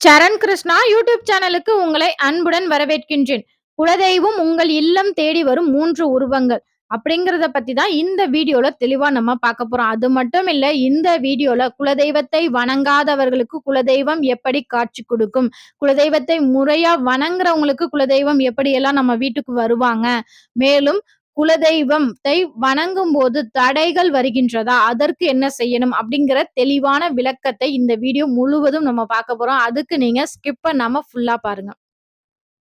சரண் Krishna YouTube சேனலுக்கு உங்களை அன்புடன் வரவேற்கின்றேன். குலதெய்வம் உங்கள் இல்லம் தேடி வரும் மூன்று உருவங்கள் அப்படிங்கறத பத்தி தான் இந்த வீடியோல தெளிவா நம்ம பார்க்க போறோம். அது மட்டும் இல்ல இந்த வீடியோல குலதெய்வத்தை வணங்காதவர்களுக்கு குலதெய்வம் எப்படி காட்சி கொடுக்கும்? குலதெய்வத்தை முறையா வணங்குறவங்களுக்கு குலதெய்வம் எப்படி எல்லாம் நம்ம வீட்டுக்கு வருவாங்க? மேலும் குலதெய்வத்தை வணங்கும் போது தடைகள் வருகின்றதா? அதற்கு என்ன செய்யணும்? அப்படிங்கிற தெளிவான விளக்கத்தை இந்த வீடியோ முழுவதும் நம்ம பார்க்க போறோம். அதுக்கு நீங்க ஸ்கிப் பண்ணாம ஃபுல்லா பாருங்க.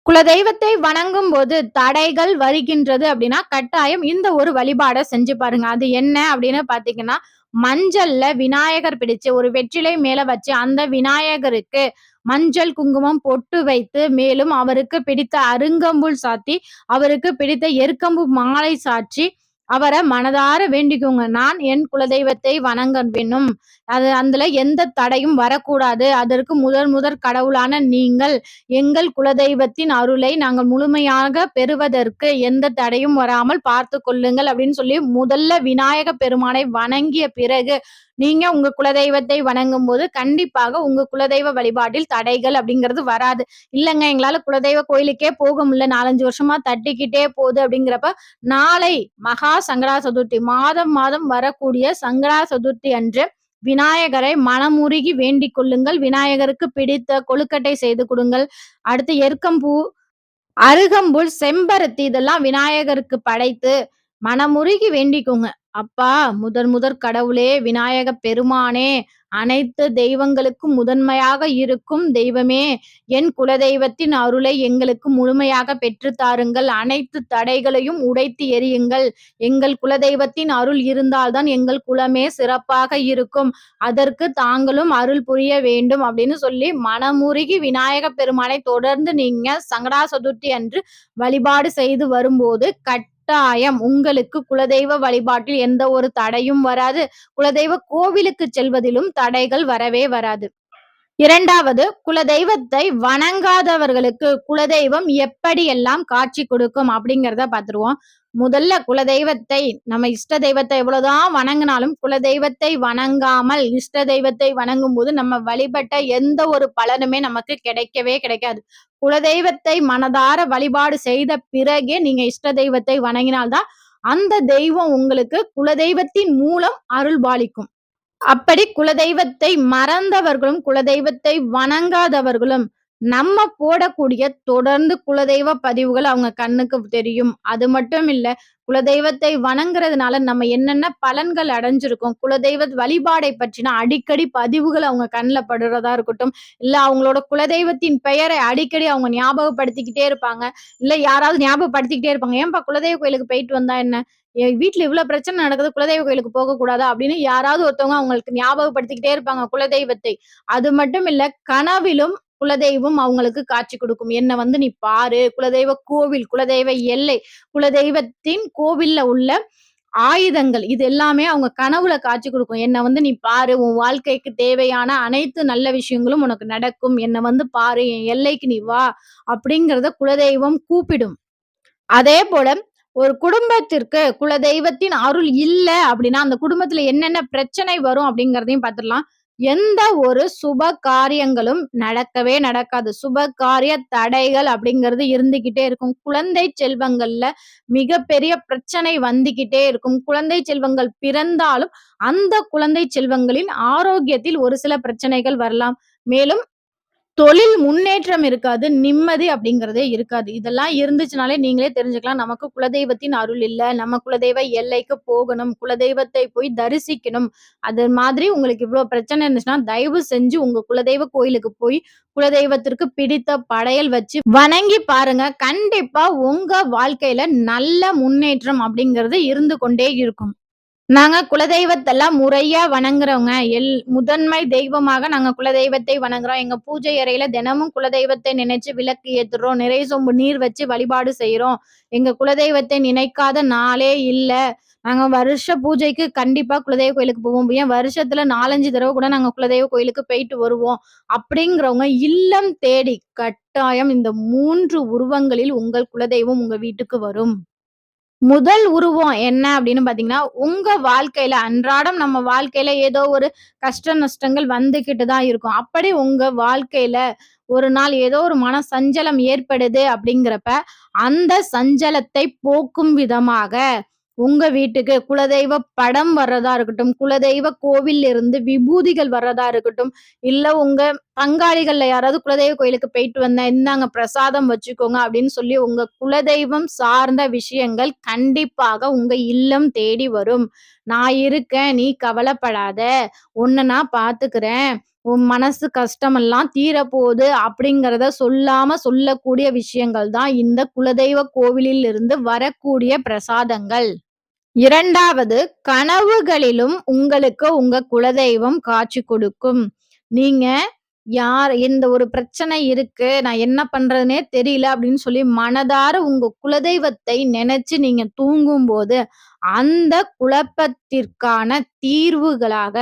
குலதெய்வத்தை வணங்கும் போது தடைகள் வருகின்றது அப்படின்னா கட்டாயம் இந்த ஒரு வழிபாடை செஞ்சு பாருங்க. அது என்ன அப்படின்னு பாத்தீங்கன்னா மஞ்சள்ல விநாயகர் பிடிச்சு ஒரு வெற்றிலை மேல வச்சு அந்த விநாயகருக்கு மஞ்சள் குங்குமம் பொட்டு வைத்து மேலும் அவருக்கு பிடித்த அருங்கம்புல் சாத்தி அவருக்கு பிடித்த எருக்கம்பு மாலை சாற்றி அவரை மனதார வேண்டிக்கோங்க. நான் என் குலதெய்வத்தை வணங்க வேணும் அது அதுல எந்த தடையும் வரக்கூடாது. அதற்கு முதல் முதற் கடவுளான நீங்கள் எங்கள் குலதெய்வத்தின் அருளை நாங்கள் முழுமையாக பெறுவதற்கு எந்த தடையும் வராமல் பார்த்து கொள்ளுங்கள் அப்படின்னு சொல்லி முதல்ல விநாயக பெருமானை வணங்கிய பிறகு நீங்க உங்க குலதெய்வத்தை வணங்கும் போது கண்டிப்பாக உங்க குலதெய்வ வழிபாட்டில் தடைகள் அப்படிங்கிறது வராது. இல்லைங்க எங்களால குலதெய்வ கோயிலுக்கே போக முடியல. நாலஞ்சு வருஷமா தட்டிக்கிட்டே போகுது அப்படிங்கிறப்ப நாளை மகா சங்கடா சதுர்த்தி மாதம் மாதம் வரக்கூடிய சங்கடா சதுர்த்தி அன்று விநாயகரை மனமுருகி வேண்டிக் கொள்ளுங்கள். விநாயகருக்கு பிடித்த கொழுக்கட்டை செய்து கொடுங்கள். அடுத்து எருக்கம்பூ அருகம்புல் செம்பருத்தி இதெல்லாம் விநாயகருக்கு படைத்து மனமுருகி வேண்டிக்கோங்க. அப்பா முதற் முதற் கடவுளே விநாயக பெருமானே அனைத்து தெய்வங்களுக்கும் முதன்மையாக இருக்கும் தெய்வமே என் குலதெய்வத்தின் அருளை எங்களுக்கு முழுமையாக பெற்று தாருங்கள். அனைத்து தடைகளையும் உடைத்து எரியுங்கள் எங்கள் குலதெய்வத்தின் அருள் இருந்தால்தான் எங்கள் குலமே சிறப்பாக இருக்கும். அதற்கு தாங்களும் அருள் புரிய வேண்டும் அப்படின்னு சொல்லி மனமுருகி விநாயக பெருமானை தொடர்ந்து நீங்க சங்கடா சதுர்த்தி அன்று வழிபாடு செய்து வரும்போது கட் கட்டாயம். உங்களுக்கு குலதெய்வ வழிபாட்டில் எந்த ஒரு தடையும் வராது. குலதெய்வ கோவிலுக்கு செல்வதிலும் தடைகள் வரவே வராது. இரண்டாவது குலதெய்வத்தை வணங்காதவர்களுக்கு குலதெய்வம் எப்படியெல்லாம் காட்சி கொடுக்கும் அப்படிங்கிறத பார்த்துருவோம். முதல்ல குலதெய்வத்தை நம்ம இஷ்ட தெய்வத்தை எவ்வளவுதான் வணங்கினாலும் குலதெய்வத்தை வணங்காமல் இஷ்ட தெய்வத்தை வணங்கும் போது நம்ம வழிபட்ட எந்த ஒரு பலனுமே நமக்கு கிடைக்கவே கிடைக்காது. குலதெய்வத்தை மனதார வழிபாடு செய்த பிறகே நீங்க இஷ்ட தெய்வத்தை வணங்கினால்தான் அந்த தெய்வம் உங்களுக்கு குலதெய்வத்தின் மூலம் அருள் பாலிக்கும். அப்படி குலதெய்வத்தை மறந்தவர்களும் குலதெய்வத்தை வணங்காதவர்களும் நம்ம போடக்கூடிய தொடர்ந்து குலதெய்வ பதிவுகள் அவங்க கண்ணுக்கு தெரியும். அது மட்டும் இல்ல குலதெய்வத்தை வணங்குறதுனால நம்ம என்னென்ன பலன்கள் அடைஞ்சிருக்கோம் குலதெய்வ வழிபாடை பற்றின அடிக்கடி பதிவுகள் அவங்க கண்ணில் படுறதா இருக்கட்டும் இல்லை அவங்களோட குலதெய்வத்தின் பெயரை அடிக்கடி அவங்க ஞாபகப்படுத்திக்கிட்டே இருப்பாங்க இல்லை யாராவது ஞாபகப்படுத்திக்கிட்டே இருப்பாங்க ஏன்பா குலதெய்வ கோயிலுக்கு போயிட்டு வந்தா என்ன? வீட்டுல இவ்வளவு பிரச்சனை நடக்குது குலதெய்வ கோயிலுக்கு போக கூடாதா அப்படின்னு யாராவது ஒருத்தவங்க அவங்களுக்கு ஞாபகப்படுத்திக்கிட்டே இருப்பாங்க குலதெய்வத்தை. அது மட்டும் இல்ல கனவிலும் குலதெய்வம் அவங்களுக்கு காட்சி கொடுக்கும். என்ன வந்து நீ பாரு. குலதெய்வ கோவில் குலதெய்வ எல்லை குலதெய்வத்தின் கோவில்ல உள்ள ஆயுதங்கள் இது எல்லாமே அவங்க கனவுல காட்சி கொடுக்கும். என்ன வந்து நீ பாரு. உன் வாழ்க்கைக்கு தேவையான அனைத்து நல்ல விஷயங்களும் உனக்கு நடக்கும். என்ன வந்து பாரு. என் எல்லைக்கு நீ வா அப்படிங்கிறத குலதெய்வம் கூப்பிடும். அதே போல ஒரு குடும்பத்திற்கு குலதெய்வத்தின் அருள் இல்ல அப்படின்னா அந்த குடும்பத்துல என்னென்ன பிரச்சனை வரும் அப்படிங்கிறதையும் பார்த்துடலாம். எந்த ஒரு சுப காரியங்களும் நடக்கவே நடக்காது. சுப காரிய தடைகள் அப்படிங்கிறது இருந்துகிட்டே இருக்கும். குழந்தை செல்வங்கள்ல மிகப்பெரிய பிரச்சனை வந்துகிட்டே இருக்கும். குழந்தை செல்வங்கள் பிறந்தாலும் அந்த குழந்தை செல்வங்களின் ஆரோக்கியத்தில் ஒரு சில பிரச்சனைகள் வரலாம். மேலும் தொழில் முன்னேற்றம் இருக்காது நிம்மதி அப்படிங்கிறதே இருக்காது. இதெல்லாம் இருந்துச்சுனாலே நீங்களே தெரிஞ்சுக்கலாம். நமக்கு குலதெய்வத்தின் அருள் இல்லை. நம்ம குலதெய்வ எல்லைக்கு போகணும். குலதெய்வத்தை போய் தரிசிக்கணும். அது மாதிரி உங்களுக்கு இவ்வளோ பிரச்சனை இருந்துச்சுன்னா தயவு செஞ்சு உங்க குலதெய்வ கோயிலுக்கு போய் குலதெய்வத்திற்கு பிடித்த படையல் வச்சு வணங்கி பாருங்க. கண்டிப்பா உங்க வாழ்க்கையில நல்ல முன்னேற்றம் அப்படிங்கிறது இருந்து கொண்டே இருக்கும். நாங்க குலதெய்வத்தெல்லாம் முறையா வணங்குறவங்க எல் முதன்மை தெய்வமாக நாங்க குலதெய்வத்தை வணங்குறோம். எங்க பூஜை அறையில தினமும் குலதெய்வத்தை நினைச்சு விளக்கு ஏத்துறோம். நிறை சொம்பு நீர் வச்சு வழிபாடு செய்யறோம் எங்க குலதெய்வத்தை நினைக்காத நாளே இல்ல. நாங்க வருஷ பூஜைக்கு கண்டிப்பா குலதெய்வ கோயிலுக்கு போவோம். ஏன் வருஷத்துல நாலஞ்சு தடவை கூட நாங்க குலதெய்வ கோயிலுக்கு போயிட்டு வருவோம். அப்படிங்கிறவங்க இல்லம் தேடி கட்டாயம் இந்த மூன்று உருவங்களில் உங்கள் குலதெய்வம் உங்க வீட்டுக்கு வரும். முதல் உருவம் என்ன அப்படின்னு பார்த்தீங்கன்னா, உங்க வாழ்க்கையில அன்றாடம் நம்ம வாழ்க்கையில ஏதோ ஒரு கஷ்ட நஷ்டங்கள் வந்துகிட்டு தான் இருக்கும். அப்படி உங்க வாழ்க்கையில ஒரு நாள் ஏதோ ஒரு மன சஞ்சலம் ஏற்படுது அப்படிங்கிறப்ப, அந்த சஞ்சலத்தை போக்கும் விதமாக உங்க வீட்டுக்கு குலதெய்வ படம் வர்றதா இருக்கட்டும், குலதெய்வ கோவில்ல இருந்து விபூதிகள் வர்றதா இருக்கட்டும், இல்ல உங்க பங்காளிகள்ல யாராவது குலதெய்வ கோயிலுக்கு போயிட்டு வந்தேன், இந்தாங்க பிரசாதம் வச்சுக்கோங்க அப்படின்னு சொல்லி உங்க குலதெய்வம் சார்ந்த விஷயங்கள் கண்டிப்பாக உங்க இல்லம் தேடி வரும். நான் இருக்கேன், நீ கவலைப்படாத, உன்ன நான் பாத்துக்கிறேன் உன் மனசு கஷ்டமெல்லாம் தீரப்போகுது அப்படிங்கிறத சொல்லாம சொல்லக்கூடிய விஷயங்கள் தான் இந்த குலதெய்வ கோவிலில் இருந்து வரக்கூடிய பிரசாதங்கள். இரண்டாவது கனவுகளிலும் உங்களுக்கு உங்க குலதெய்வம் காட்சி கொடுக்கும். நீங்க யார் இந்த ஒரு பிரச்சனை இருக்கு. நான் என்ன பண்றதுன்னே தெரியல அப்படின்னு சொல்லி மனதார உங்க குலதெய்வத்தை நினைச்சு நீங்க தூங்கும்போது, அந்த குழப்பத்திற்கான தீர்வுகளாக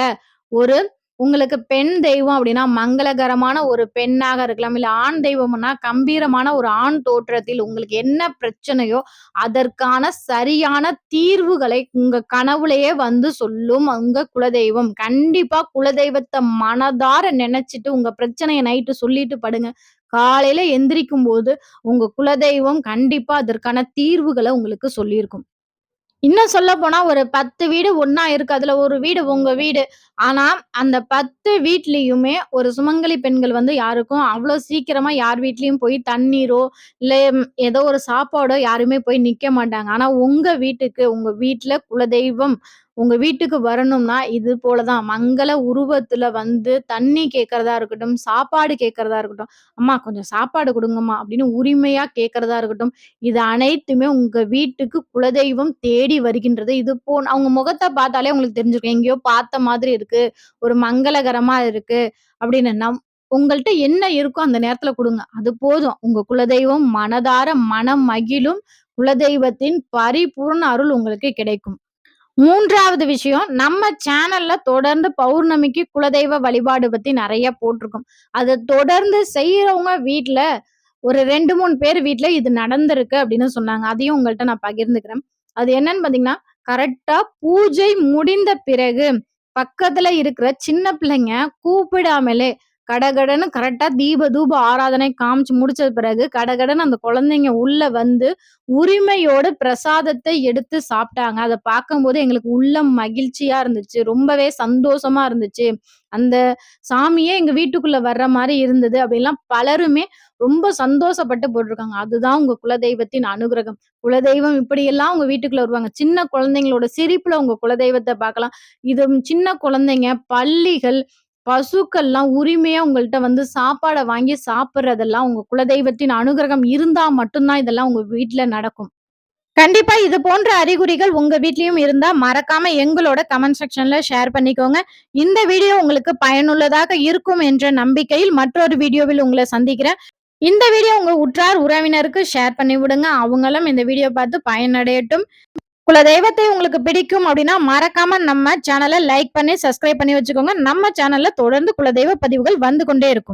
ஒரு உங்களுக்கு பெண் தெய்வம் அப்படின்னா மங்களகரமான ஒரு பெண்ணாக இருக்கலாம். இல்ல ஆண் தெய்வம்னா கம்பீரமான ஒரு ஆண் தோற்றத்தில் உங்களுக்கு என்ன பிரச்சனையோ, அதற்கான சரியான தீர்வுகளை உங்க கனவுலையே வந்து சொல்லும் உங்க குலதெய்வம். கண்டிப்பா குலதெய்வத்தை மனதார நினைச்சிட்டு உங்க பிரச்சனையை நைட்டு சொல்லிட்டு படுங்க. காலையில எந்திரிக்கும்போது உங்க குலதெய்வம் கண்டிப்பா அதற்கான தீர்வுகளை உங்களுக்கு சொல்லியிருக்கும். இன்னும் சொல்ல போனா ஒரு 10 வீடு ஒன்னா இருக்கு. அதுல ஒரு வீடு உங்க வீடு. ஆனா, அந்த 10 வீட்லயுமே ஒரு சுமங்கலி பெண்கள் வந்து யாருக்கும் அவ்வளவு சீக்கிரமா யார் வீட்லயும் போய் தண்ணீரோ, இல்ல ஏதோ ஒரு சாப்பாடோ யாருமே போய் நிக்க மாட்டாங்க. ஆனா, உங்க வீட்டுக்கு உங்க வீட்ல குலதெய்வம் உங்க வீட்டுக்கு வரணும்னா, இது போல தான் மங்கள உருவத்துல வந்து தண்ணி கேட்கறதா இருக்கட்டும், சாப்பாடு கேட்கறதா இருக்கட்டும், "அம்மா கொஞ்சம் சாப்பாடு கொடுங்கம்மா அப்படின்னு உரிமையா கேட்கறதா இருக்கட்டும், இது அனைத்துமே உங்க வீட்டுக்கு குலதெய்வம் தேடி வருகின்றது. இது போ அவங்க முகத்தை பார்த்தாலே உங்களுக்கு தெரிஞ்சிருக்கும். எங்கேயோ பார்த்த மாதிரி இருக்கு. ஒரு மங்களகரமா இருக்கு அப்படின்னு. நம் உங்கள்கிட்ட என்ன இருக்கோ அந்த நேரத்துல கொடுங்க அது போதும். உங்க குலதெய்வம் மனதார மனம் மகிழும். குலதெய்வத்தின் பரிபூர்ண அருள் உங்களுக்கு கிடைக்கும். மூன்றாவது விஷயம், நம்ம சேனல்ல தொடர்ந்து பௌர்ணமிக்கு குலதெய்வ வழிபாடு பத்தி நிறைய போட்டிருக்கோம். அதை தொடர்ந்து செய்யறவங்க வீட்டுல ஒரு 2, 3 பேர் வீட்டுல இது நடந்திருக்கு அப்படின்னு சொன்னாங்க. அதையும் உங்கள்ட்ட நான் பகிர்ந்துக்கிறேன். அது என்னன்னு பார்த்தீங்கன்னா, கரெக்டா பூஜை முடிந்த பிறகு பக்கத்துல இருக்கிற சின்ன பிள்ளைங்க கூப்பிடாமலே கடகடன்னு கரெக்டா தீப தூப ஆராதனை காமிச்சு முடிச்ச பிறகு கடகடன்னு அந்த குழந்தைங்க உள்ள வந்து உரிமையோட பிரசாதத்தை எடுத்து சாப்பிட்டாங்க. அதை பார்க்கும்போது எங்களுக்கு உள்ளம் மகிழ்ச்சியா இருந்துச்சு. ரொம்பவே சந்தோஷமா இருந்துச்சு. அந்த சாமியே எங்க வீட்டுக்குள்ள வர்ற மாதிரி இருந்தது அப்படின்லாம் பலருமே ரொம்ப சந்தோஷப்பட்டு போட்டிருக்காங்க. அதுதான் உங்க குலதெய்வத்தின் அனுகிரகம். குலதெய்வம் இப்படியெல்லாம் உங்க வீட்டுக்குள்ள வருவாங்க. சின்ன குழந்தைங்களோட சிரிப்புல உங்க குலதெய்வத்தை பார்க்கலாம். இது சின்ன குழந்தைங்க, பள்ளிகள், பசுக்கள்லாம் உரிமையா உங்கள்கிட்ட வந்து சாப்பாட வாங்கி சாப்பிடுறதெல்லாம் உங்க குலதெய்வத்தின் அனுகிரகம் இருந்தா மட்டும் தான் இதெல்லாம் உங்க வீட்டுல நடக்கும். கண்டிப்பா இது போன்ற அறிகுறிகள் உங்க வீட்லயும் இருந்தா மறக்காம எங்களோட கமெண்ட் செக்ஷன்ல ஷேர் பண்ணிக்கோங்க. இந்த வீடியோ உங்களுக்கு பயனுள்ளதாக இருக்கும் என்ற நம்பிக்கையில் மற்றொரு வீடியோவில் உங்களை சந்திக்கிறேன். இந்த வீடியோ உங்க உற்றார் உறவினருக்கு ஷேர் பண்ணி விடுங்க. அவங்களும் இந்த வீடியோ பார்த்து பயனடையட்டும். குலதெய்வத்தை உங்களுக்கு பிடிக்கும் அப்படின்னா மறக்காம நம்ம சேனலை லைக் பண்ணி, சப்ஸ்கிரைப் பண்ணி வச்சுக்கோங்க. நம்ம சேனல்ல தொடர்ந்து குலதெய்வ பதிவுகள் வந்து கொண்டே இருக்கும்.